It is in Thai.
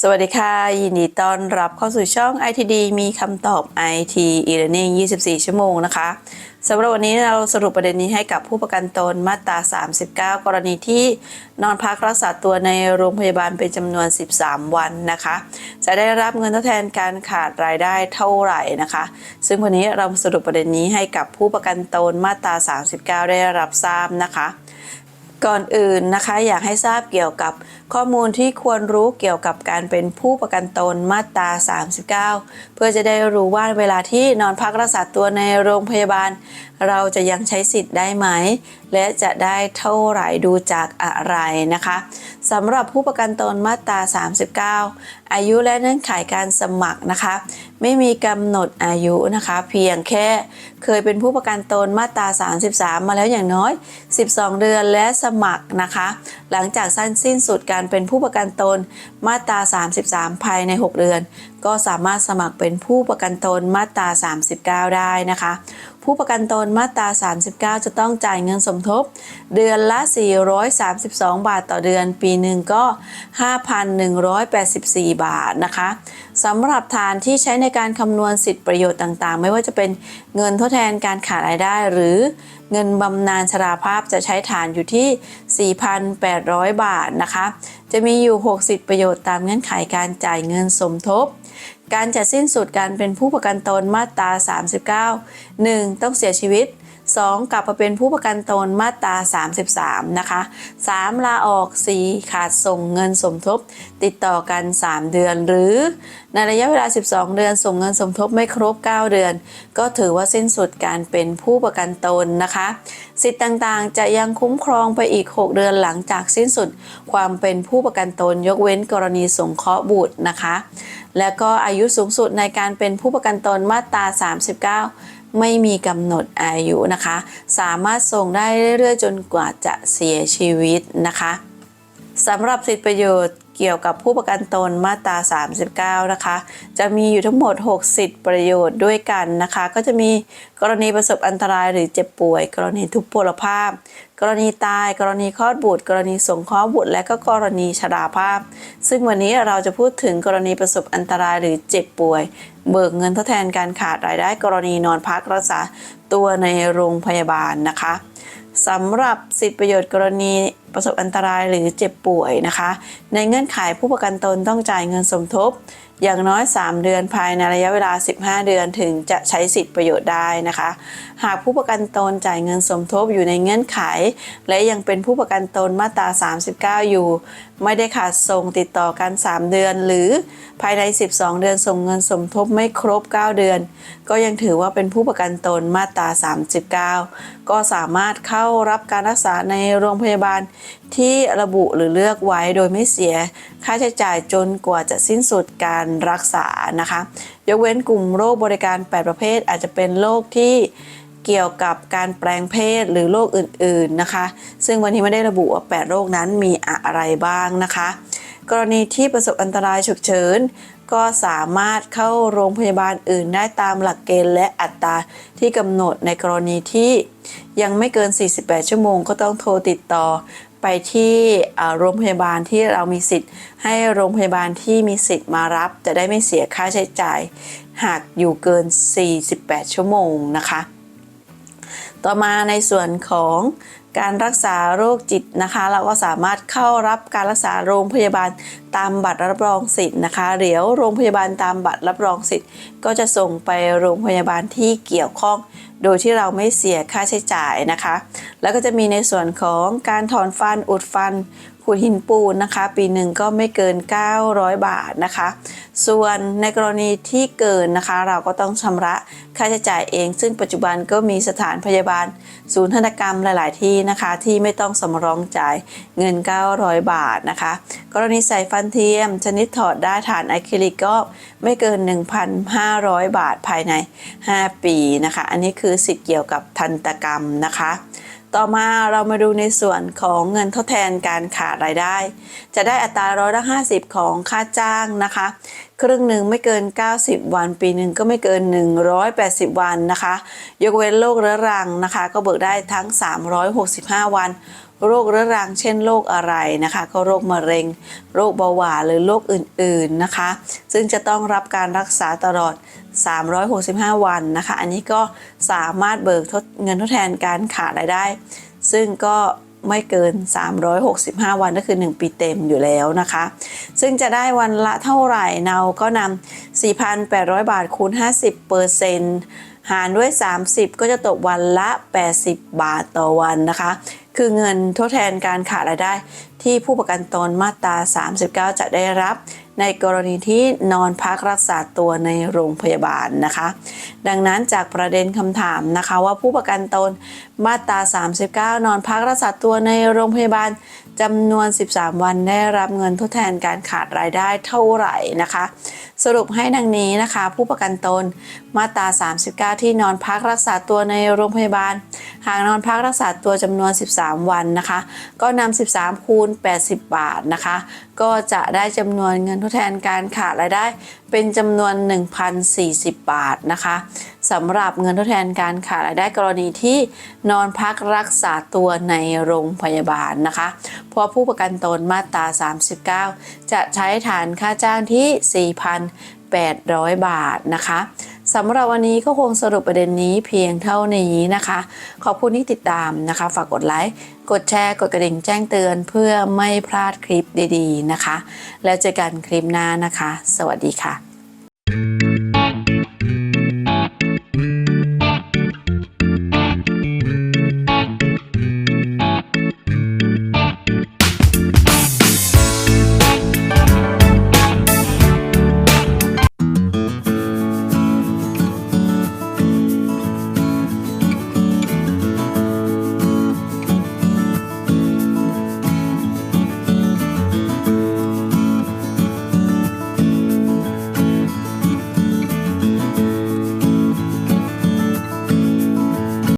สวัสดีค่ะ ยินดีต้อนรับเข้าสู่ช่อง ITD มีคำตอบ IT e-learning 24 ชั่วโมงนะคะสำหรับวันนี้เราสรุปประเด็นนี้ให้กับผู้ประกันตนมาตรา 39 กรณีที่นอนพักรักษาตัวในโรงพยาบาลเป็นจำนวน 13 วันนะคะ จะได้รับเงินทดแทนการขาดรายได้เท่าไหร่นะคะ ซึ่งวันนี้เราสรุปประเด็นนี้ให้กับผู้ประกันตนมาตรา 39 ได้รับทราบนะคะ ก่อนอื่นนะคะอยากให้ทราบเกี่ยวกับข้อมูลที่ควรรู้เกี่ยวกับการเป็นผู้ประกันตนมาตรา 39 เพื่อจะได้รู้ว่าเวลาที่นอนพักรักษาตัวในโรงพยาบาล เราจะยังใช้สิทธิ์ได้ไหม และจะได้เท่าไหร่ดูจากอะไรนะคะ สำหรับผู้ประกันตนมาตรา 39 อายุและเงื่อนไขการสมัครนะคะ ไม่มีกำหนดอายุนะคะ เพียงแค่เคยเป็นผู้ประกันตนมาตรา 33 มาแล้วอย่างน้อย 12 เดือนและสมัครนะคะ หลังจากสั้นสิ้นสุดการเป็นผู้ประกันตนมาตรา 33 ภายใน 6 เดือน ก็สามารถสมัครเป็นผู้ประกันตนมาตรา 39 ได้นะคะ ผู้ประกันตนมาตรา 39 จะต้องจ่ายเงินสมทบ เดือนละ 432 บาทต่อเดือน ปีหนึ่งก็ 5,184 บาทนะคะ สำหรับฐานที่ใช้ในการคำนวณสิทธิประโยชน์ต่างๆ ไม่ว่าจะเป็นเงินทดแทนการขาดรายได้ หรือเงินบำนาญชราภาพจะใช้ฐานอยู่ที่ 4,800 บาทนะคะ จะมีอยู่ 60 ประโยชน์ตามเงื่อนไขการจ่ายเงินสมทบ การจะสิ้นสุดการเป็นผู้ประกันตนมาตรา 39 1. ต้องเสียชีวิต 2. กลับมาเป็นผู้ประกันตนมาตรา 33 นะคะ 3. ลาออก 4. ขาดส่งเงินสมทบ ติดต่อกัน 3 เดือน หรือในระยะเวลา 12 เดือน ส่งเงินสมทบไม่ครบ 9 เดือน ก็ถือว่าสิ้นสุดการเป็นผู้ประกันตนนะคะ สิทธิ์ต่างๆ จะยังคุ้มครองไปอีก 6 เดือนหลังจากสิ้นสุด ความเป็นผู้ประกันตนยกเว้นกรณีสงเคราะห์บุตรนะคะ และก็อายุสูงสุดในการเป็นผู้ประกันตนมาตรา 39 ไม่มีกำหนดอายุนะคะ สามารถส่งได้เรื่อยๆ จนกว่าจะเสียชีวิตนะคะสำหรับสิทธิประโยชน์ เกี่ยวกับผู้ประกันตนมาตรา 39 นะคะ จะมีอยู่ทั้งหมด 6 สิทธิประโยชน์ด้วยกันนะคะ ก็จะมีกรณีประสบอันตรายหรือเจ็บป่วย กรณีทุพพลภาพ กรณีตาย กรณีคลอดบุตร กรณีสงเคราะห์บุตร และก็กรณีชราภาพ ซึ่งวันนี้เราจะพูดถึงกรณีประสบอันตรายหรือเจ็บป่วย เบิกเงินทดแทนการขาดรายได้ กรณีนอนพักรักษาตัวในโรงพยาบาลนะคะสำหรับสิทธิประโยชน์กรณี ประสบอันตรายหรือเจ็บป่วยนะคะ ในเงื่อนไขผู้ประกันตนต้องจ่ายเงินสมทบอย่างน้อย 3 เดือนภายในระยะเวลา 15 เดือนถึงจะใช้สิทธิประโยชน์ได้นะคะ หากผู้ประกันตนจ่ายเงินสมทบอยู่ในเงื่อนไข และยังเป็นผู้ประกันตนมาตรา 39 อยู่ ไม่ได้ขาดส่งติดต่อกัน 3 เดือน หรือภายใน 12 เดือนส่งเงินสมทบไม่ครบ 9 เดือน ก็ยังถือว่าเป็นผู้ประกันตนมาตรา 39 ก็สามารถเข้ารับการรักษาในโรงพยาบาลที่ระบุหรือเลือกไว้โดยไม่เสีย ค่าใช้จ่ายจนกว่าจะสิ้นสุดการรักษานะคะ ยกเว้นกลุ่มโรคบริการ 8 ประเภท อาจจะเป็นโรคที่เกี่ยวกับการแปลงเพศหรือโรคอื่นๆนะคะ ซึ่งวันนี้ไม่ได้ระบุว่า 8 โรคนั้นมีอะไรบ้างนะคะ กรณีที่ประสบอันตรายฉุกเฉินก็สามารถเข้าโรงพยาบาลอื่นได้ตามหลักเกณฑ์และอัตราที่กำหนดในกรณีที่ยังไม่เกิน 48 ชั่วโมงก็ต้องโทรติดต่อ ไปที่โรงพยาบาลที่เรามีสิทธิ์ ให้โรงพยาบาลที่มีสิทธิ์มารับ จะได้ไม่เสียค่าใช้จ่าย หากอยู่เกิน 48 ชั่วโมงนะคะ ต่อมาในส่วนของการรักษาโรคจิตนะคะ เราก็สามารถเข้ารับการรักษาโรงพยาบาลตามบัตรรับรองสิทธิ์นะคะเดี๋ยวโรงพยาบาลตามบัตรรับรองสิทธิ์ ก็จะส่งไปโรงพยาบาลที่เกี่ยวข้อง โดยที่เราไม่เสียค่าใช้จ่ายนะคะ แล้วก็จะมีในส่วนของการถอนฟันอุดฟัน ขูดหินปูนนะคะ ปีหนึ่งก็ไม่เกิน 900 บาทนะคะ ส่วนในกรณีที่เกินนะคะ เราก็ต้องชำระค่าใช้จ่ายเอง ซึ่งปัจจุบันก็มีสถานพยาบาล ศูนย์ธนกรรมหลาย ๆ ที่นะคะ ที่ไม่ต้องสำรองจ่ายเงิน 900 บาทนะคะ กรณีใส่ฟันเทียม ชนิดถอดได้ฐานอะคริลิกก็ไม่เกิน 1,500 บาทภายใน 5 ปีนะคะ อันนี้คือสิทธิ์เกี่ยวกับทันตกรรมนะคะ ต่อมาเรามาดูในส่วนของเงินทดแทนการขาดรายได้ จะได้อัตราร้อยละ50 ของค่าจ้างนะคะ ครึ่งหนึ่งไม่เกิน 90 วัน ปีหนึ่งก็ไม่เกิน 180 วันนะคะ ยกเว้นโรคเรื้อรังนะคะ ก็เบิกได้ทั้ง 365 วัน โรคเรื้อรัง เช่นโรคอะไรนะคะ ก็โรคมะเร็ง โรคเบาหวานหรือโรคอื่นๆนะคะ ซึ่งจะต้องรับการรักษาตลอด 365 วันนะคะ อันนี้ก็สามารถเบิกเงินทดแทนการขาดรายได้ ซึ่งก็ไม่เกิน 365 วันก็คือ 1 ปีเต็มอยู่แล้วนะคะ ซึ่งจะได้วันละเท่าไหร่เราก็นำ 4,800 บาทคูณ 50เปอร์เซ็นต์หารด้วย 30 ก็จะตกวันละ 80 บาทต่อวันนะคะ คือเงินทดแทนการขาดรายได้ที่ผู้ประกันตนมาตรา 39 จะได้รับ ในกรณีที่นอนพักรักษาตัวในโรงพยาบาลนะคะ ดังนั้นจากประเด็นคำถามนะคะว่าผู้ประกันตนมาตรา 39 นอนพักรักษาตัวในโรงพยาบาลจำนวน 13 วันได้รับเงินทดแทนการขาดรายได้เท่าไหร่นะคะ สรุปให้ดังนี้นะคะ ผู้ประกันตนมาตรา 39 ที่นอนพักรักษาตัวในโรงพยาบาล หากนอนพักรักษาตัวจำนวน 13 วันนะคะ ก็นำ 13 คูณ 80 บาทนะคะ ก็จะได้จำนวนเงินทดแทนการขาดรายได้เป็นจำนวน 1,040 บาทนะคะสำหรับเงินทดแทนการขาดรายได้กรณีที่นอนพักรักษาตัวในโรงพยาบาลนะคะ เพราะผู้ประกันตนมาตรา 39 จะใช้ฐานค่าจ้างที่ 4,800 บาทนะคะ สำหรับวันนี้ก็คงสรุปประเด็นนี้เพียงเท่านี้นะคะ ขอบคุณที่ติดตามนะคะ ฝากกดไลค์ กดแชร์ กดกระดิ่งแจ้งเตือนเพื่อไม่พลาดคลิปดีๆนะคะ แล้วเจอกันคลิปหน้านะคะ สวัสดีค่ะ